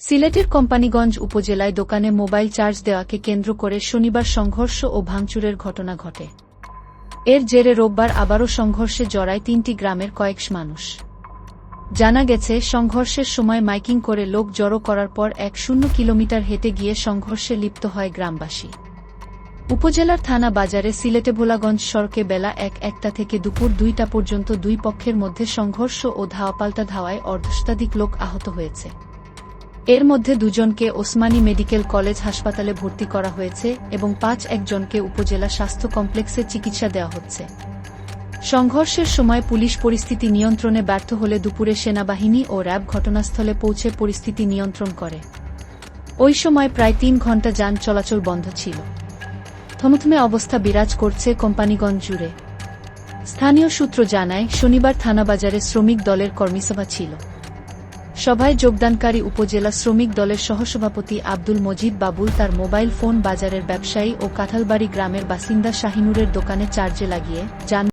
সিলেটের কোম্পানীগঞ্জ উপজেলায় দোকানে মোবাইল চার্জ দেওয়াকে কেন্দ্র করে শনিবার সংঘর্ষ ও ভাঙচুরের ঘটনা ঘটে। এর জেরে রোববার আবারও সংঘর্ষে জড়ায় তিনটি গ্রামের কয়েকশ মানুষ। জানা গেছে, সংঘর্ষের সময় মাইকিং করে লোক জড়ো করার পর এক শূন্য কিলোমিটার হেঁটে গিয়ে সংঘর্ষে লিপ্ত হয় গ্রামবাসী। উপজেলার থানা বাজারে সিলেটে ভোলাগঞ্জ সড়কে বেলা এক একটা থেকে দুপুর দুইটা পর্যন্ত দুই পক্ষের মধ্যে সংঘর্ষ ও ধাওয়াপাল্টা ধাওয়ায় অর্ধশতাধিক লোক আহত হয়েছে। এর মধ্যে দুজনকে ওসমানী মেডিকেল কলেজ হাসপাতালে ভর্তি করা হয়েছে এবং পাঁচ একজনকে উপজেলা স্বাস্থ্য কমপ্লেক্সে চিকিৎসা দেওয়া হচ্ছে। সংঘর্ষের সময় পুলিশ পরিস্থিতি নিয়ন্ত্রণে ব্যর্থ হলে দুপুরে সেনাবাহিনী ও র্যাব ঘটনাস্থলে পৌঁছে পরিস্থিতি নিয়ন্ত্রণ করে। ওই সময় প্রায় তিন ঘণ্টা যান চলাচল বন্ধ ছিল। থমথমে অবস্থা বিরাজ করছে কোম্পানিগঞ্জ জুড়ে। স্থানীয় সূত্র জানায়, শনিবার থানাবাজারে শ্রমিক দলের কর্মীসভা ছিল। সভায় যোগদানকারী উপজেলা শ্রমিক দলের সহসভাপতি আব্দুল মজিদ বাবুল তার মোবাইল ফোন বাজারের ব্যবসায়ী ও কাঁঠালবাড়ি গ্রামের বাসিন্দা শাহিনুরের দোকানে চার্জে লাগিয়ে যান।